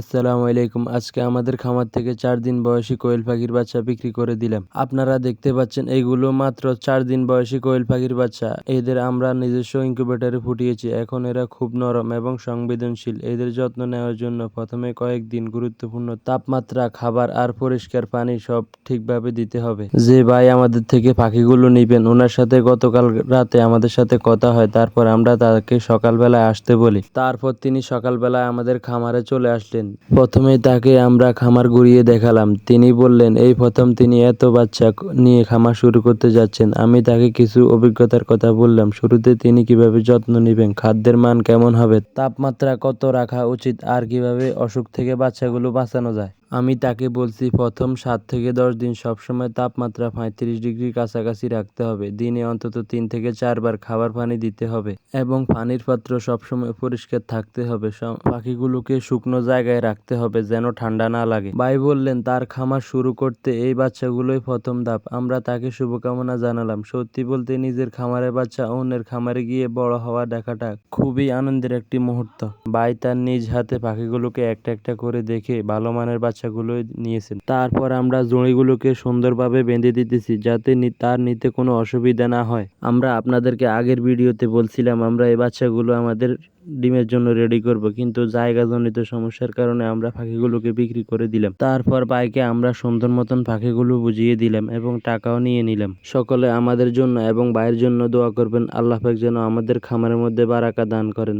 আসসালামু আলাইকুম। আজকে আমাদের খামার থেকে চার দিন বয়সী কোয়েল পাখির বাচ্চা বিক্রি করে দিলাম। আপনারা দেখতে পাচ্ছেন এইগুলো মাত্র চার দিন বয়সী কোয়েল পাখির বাচ্চা। এদের আমরা নিজস্ব ইনকিউবেটরে ফুটিয়েছি। এখন এরা খুব নরম এবং সংবেদনশীল। এদের যত্ন নেওয়ার জন্য প্রথমে কয়েকদিন গুরুত্বপূর্ণ তাপমাত্রা, খাবার আর পরিষ্কার পানি সব ঠিকভাবে দিতে হবে। যে ভাই আমাদের থেকে পাখিগুলো নিবেন ওনার সাথে গতকাল রাতে আমাদের সাথে কথা হয়, তারপর আমরা তাকে সকালবেলায় আসতে বলি। তারপর তিনি সকালবেলায় আমাদের খামারে চলে আসলেন। প্রথমে তাকে আমরা খামার ঘুরিয়ে দেখালাম। তিনি বললেন, এই প্রথম তিনি এত বাচ্চা নিয়ে খামার শুরু করতে যাচ্ছেন। আমি তাকে কিছু অভিজ্ঞতার কথা বললাম। শুরুতে তিনি কীভাবে যত্ন নেবেন, খাদ্যের মান কেমন হবে, তাপমাত্রা কত রাখা উচিত, আর কীভাবে অসুখ থেকে বাচ্চাগুলো বাঁচানো যায়? আমি তাকে বলছি, প্রথম সাত থেকে দশ দিন সবসময় তাপমাত্রা পঁয়ত্রিশ ডিগ্রির কাছাকাছি রাখতে হবে। দিনে অন্তত তিন থেকে চারবার খাবার পানি দিতে হবে এবং পানির পাত্র সবসময় পরিষ্কার থাকতে হবে। পাখিগুলোকে শুকনো জায়গায় রাখতে হবে যেন ঠান্ডা না লাগে। ভাই বললেন, তার খামার শুরু করতে এই বাচ্চাগুলোই প্রথম ধাপ। আমরা তাকে শুভকামনা জানালাম। সত্যি বলতে নিজের খামারের বাচ্চা, অন্যের খামারে গিয়ে বড় হওয়া দেখাটা খুবই আনন্দের একটি মুহূর্ত। ভাই তার নিজ হাতে পাখিগুলোকে একটা একটা করে দেখে ভালো মানের বাচ্চাগুলো নিয়েছেন। তারপর আমরা জড়িগুলোকে সুন্দরভাবে বেঁধে দিতেছি যাতে তার নিতে কোনো অসুবিধা না হয়। আমরা আপনাদেরকে আগের ভিডিওতে বলছিলাম, আমরা এই বাচ্চাগুলো আমাদের ডিমের জন্য রেডি করব, কিন্তু জায়গাজনিত সমস্যার কারণে আমরা পাখিগুলোকে বিক্রি করে দিলাম। তারপর বাইকে আমরা সুন্দর মতন পাখিগুলো বুঝিয়ে দিলাম এবং টাকাও নিয়ে নিলাম। সকলে আমাদের জন্য এবং ভাইয়ের জন্য দোয়া করবেন। আল্লাহ পাক যেন আমাদের খামারের মধ্যে বারাকা দান করেন।